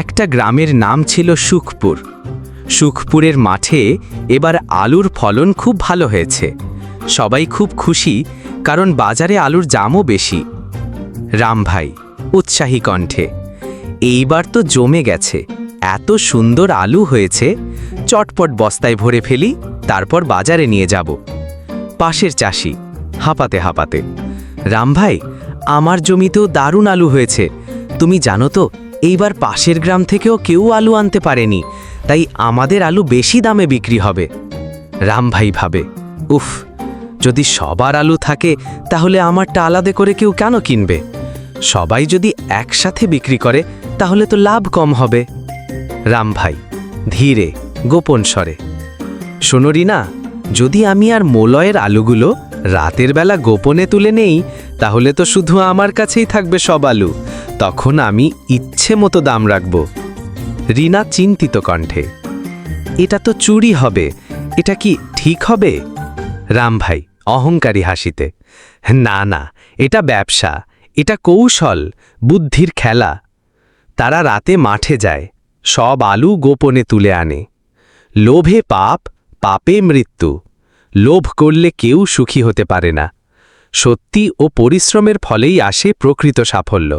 একটা গ্রামের নাম ছিল সুখপুর। সুখপুরের মাঠে এবার আলুর ফলন খুব ভালো হয়েছে। সবাই খুব খুশি কারণ বাজারে আলুর দামও বেশি। রামভাই উৎসাহী কণ্ঠে, এইবার তো জমে গেছে। এত সুন্দর আলু হয়েছে। চটপট বস্তায় ভরে ফেলি, তারপর বাজারে নিয়ে যাব। পাশের চাষি, হাঁপাতে হাঁপাতে রামভাই আমার জমিতেও দারুণ আলু হয়েছে। তুমি জানো তো এইবার পাশের গ্রাম থেকেও কেউ আলু আনতে পারেনি, তাই আমাদের আলু বেশি দামে বিক্রি হবে। রামভাই ভাবে, উফ, যদি সবার আলু থাকে, তাহলে আমারটা আলাদা করে কেউ কেন কিনবে? সবাই যদি একসাথে বিক্রি করে, তাহলে তো লাভ কম হবে। রামভাই ধীরে, গোপন স্বরে, শোনো রিনা, যদি আমি আর মোলয়ের আলুগুলো রাতের বেলা গোপনে তুলে নেই, তাহলে তো শুধু আমার কাছেই থাকবে সব আলু। তখন আমি ইচ্ছে মতো দাম রাখব। রিনা চিন্তিত কণ্ঠে, এটা তো চুরি হবে, এটা কি ঠিক হবে? রাম ভাই অহংকারী হাসিতে, না না, এটা ব্যবসা, এটা কৌশল, বুদ্ধির খেলা। তারা রাতে মাঠে যায়, সব আলু গোপনে তুলে আনে। লোভে পাপ, পাপে মৃত্যু, লোভ করলে কেউ সুখী হতে পারে না। সত্যি ও পরিশ্রমের ফলেই আসে প্রকৃত সাফল্য।